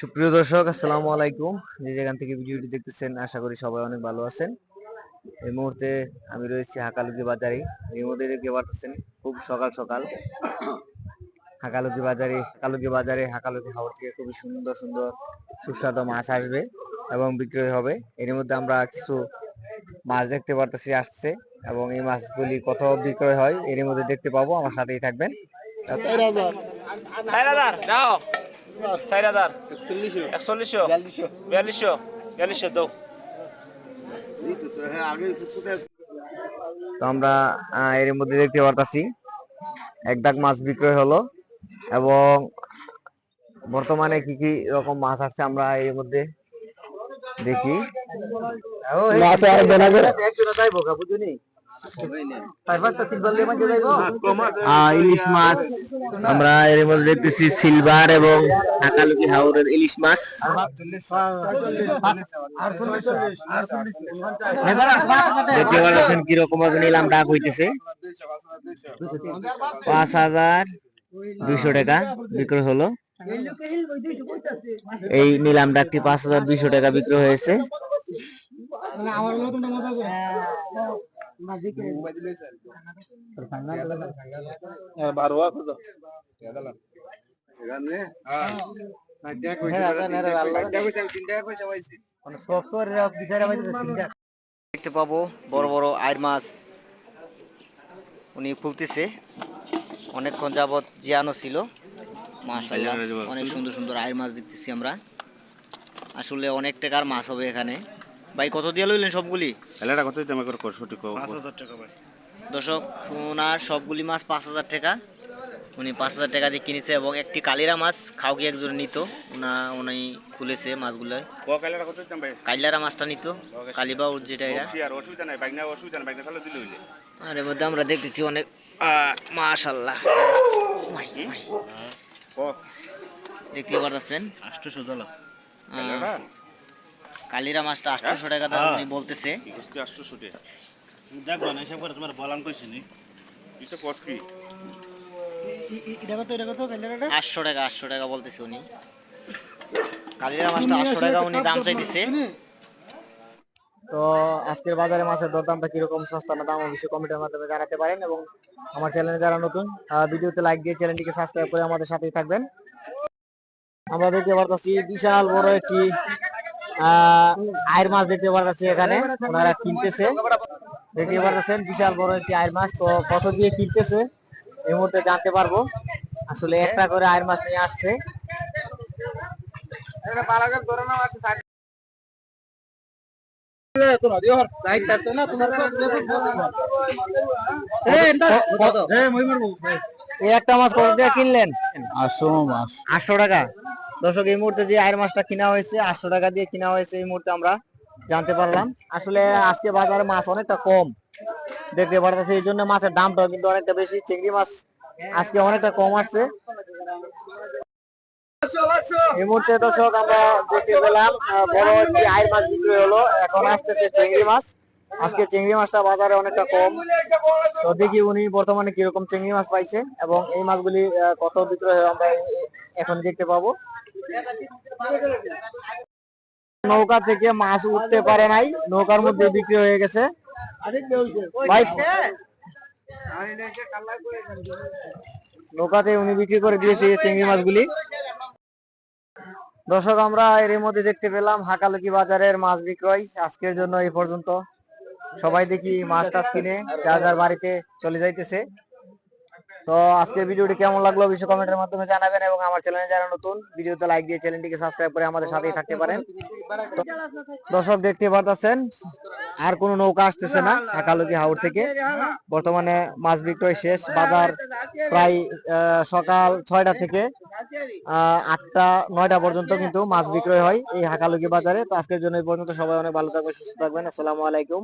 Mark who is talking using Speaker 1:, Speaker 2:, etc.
Speaker 1: সুপ্রিয় দর্শক আসসালামু আলাইকুম। যে যেখান থেকে ভিডিওটি দেখতেছেন আশা করি সবাই অনেক ভালো আছেন। এই মুহূর্তে আমি রয়েছি হাকালুকি বাজারে। এই মধ্যে দেখতে পাচ্ছেন খুব সকাল সকাল। হাকালুকি বাজারে হাকালুকি বাজারে হাকালুকি হাওর থেকে খুবই সুন্দর সুন্দর সুস্বাদু মাছ আসবে এবং বিক্রয় হবে। এর মধ্যে আমরা কিছু মাছ দেখতে পারতেছি আসছে এবং এই মাছগুলি কত বিক্রয় হয় এর মধ্যে দেখতে পাবো। আমার সাথেই থাকবেন।
Speaker 2: চার হাজার যাও। চার হাজার। একচল্লিশশো। বিয়াল্লিশশো। বিয়াল্লিশশো? দাও
Speaker 1: তো আমরা এর মধ্যে দেখতে পারতাছি এক দাগ মাছ বিক্রয় হলো এবং বর্তমানে কি কি রকম মাছ আছে আমরা এর মধ্যে দেখি। মাছ আর আহ, ইলিশ মাছ, আমরা এর মধ্যে দেখতেছি সিলভার এবং ঢাকালুকি হাওরের ইলিশ মাছ। দেখতে পাচ্ছেন কীরকম নিলাম ডাক হইতেছে। পাঁচ হাজার দুইশো টাকা বিক্রয় হলো। এই নিলাম ডাকটি পাঁচ হাজার দুইশো টাকা বিক্রয় হয়েছে। দেখতে পাবো বড় বড় আয়ের মাছ উনি খুলতেছে অনেকক্ষণ যাবত জিয়ানো ছিল মাশাআল্লাহ অনেক সুন্দর সুন্দর আয়ের মাছ দেখতেছি আমরা আসলে অনেক টাকার মাছ হবে এখানে ভাই কত দিয়ে লইলেন সবগুলি?
Speaker 3: এলাটা কত দিতে আমাকে সঠিক
Speaker 1: দর্শক ওনার সবগুলি মাছ পাঁচ হাজার টাকা। উনি পাঁচ হাজার টাকা দিয়ে কিনেছে এবং একটি কালিরা মাছ খাওকি একজন নিত। ওনা উনি খুলেছে মাছগুলো।
Speaker 3: এলাটা কত দিতাম ভাই?
Speaker 1: কাইলারা মাছটা নিত কালিবা যেটা এটা।
Speaker 3: আর অসুবিধা নাই বাইক অসুবিধা নাই বাইক না দিলে হইলে
Speaker 1: আর এর মধ্যে আমরা দেখতেছি অনেক। মাশাল্লাহ
Speaker 3: ও।
Speaker 1: দেখতে পারতেছেন। আহ, কালিরা মাছটা আটশোশো টাকা দাম উনি বলতেছে।
Speaker 3: কি করতে
Speaker 2: দেখব না এসব করে তোমার বলান কইছি নি
Speaker 3: এটা কস কি
Speaker 1: আটশো টাকা আটশো টাকা বলতেছে উনি। কালিরা মাছটা আটশো টাকা উনি দাম চাইতেছে। তো আজকের বাজারে মাছের দরদামটা কীরকম? সস্তা না দাম অবশ্যই কমেন্টের মাধ্যমে জানাতে পারেন এবং আমার চ্যানেলে যারা নতুন ভিডিওতে লাইক দিয়ে চ্যানেলটিকে সাবস্ক্রাইব করে আমাদের সাথেই থাকবেন। আমরা দেখতে পারতাছি বিশাল বড় একটি আয়ের মাছ দেখতে পারতাছি এখানে। ওনারা কিনতেছে। দেখতে পারতেছেন বিশাল বড় একটি আয়ের মাছ। তো কত দিয়ে কিনতেছে এই মুহূর্তে জানতে পারব। আসলে একটা করে আয়ের মাছ নিয়ে আসছে। এই একটা মাছ কত দিয়ে কিনলেন?
Speaker 2: আটশো মাছ।
Speaker 1: আটশো টাকা। দর্শক, এই মুহূর্তে যে আয়ের মাছটা কিনা হয়েছে, আটশো টাকা দিয়ে কিনা হয়েছে, এই মুহূর্তে আমরা জানতে পারলাম। আসলে আজকে বাজারে মাছ অনেকটা কম দেখতে পারতেছি, এই জন্য মাছের দামটাও কিন্তু অনেকটা বেশি, চিংড়ি মাছ আজকে অনেকটা কম আসছে। এই মুহূর্তে দর্শক, আমরা দেখতে পেলাম বড় একটি আয়ের মাছ বিক্রি হলো, এখন আসতেছে চিংড়ি মাছ। আজকে চিংড়ি মাছটা বাজারে অনেকটা কম। তো দেখি উনি বর্তমানে কীরকম চিংড়ি মাছ পাইছে এবং এই মাছগুলি কত বিক্রয় আমরা এখন দেখতে পাবো। নৌকা থেকে মাছ উঠতে পারে নাই, নৌকার মধ্যে বিক্রি হয়ে গেছে। নৌকাতে উনি বিক্রি করে দিয়েছে চিংড়ি মাছগুলি। দর্শক, আমরা এর মধ্যে দেখতে পেলাম হাকালুকি বাজারের মাছ বিক্রয়। আজকের জন্য এই পর্যন্ত। সবাই দেখি মাছ টাছ কিনে, যার যার বাড়িতে চলে যাইতেছে। তো আজকের ভিডিওটি কেমন লাগল অবশ্যই কমেন্টের মাধ্যমে জানাবেন এবং আমার চ্যানেলে যারা নতুন, ভিডিওতে লাইক দিয়ে চ্যানেলটিকে সাবস্ক্রাইব করে আমাদের সাথেই থাকতে পারেন। দর্শক দেখতে পারতেছেন, আর কোনো নৌকা আসতেছে না একালুকি হাওর থেকে। বর্তমানে মাছ বিক্রয় শেষ, বাজার প্রায় সকাল ছয়টা থেকে আটটা, নয়টা পর্যন্ত কিন্তু মাছ বিক্রয় হয় এই হাকালুকি বাজারে। তো আজকের জন্য এই পর্যন্ত। সবাই অনেক ভালো থাকবেন, সুস্থ থাকবেন। আসসালামু আলাইকুম।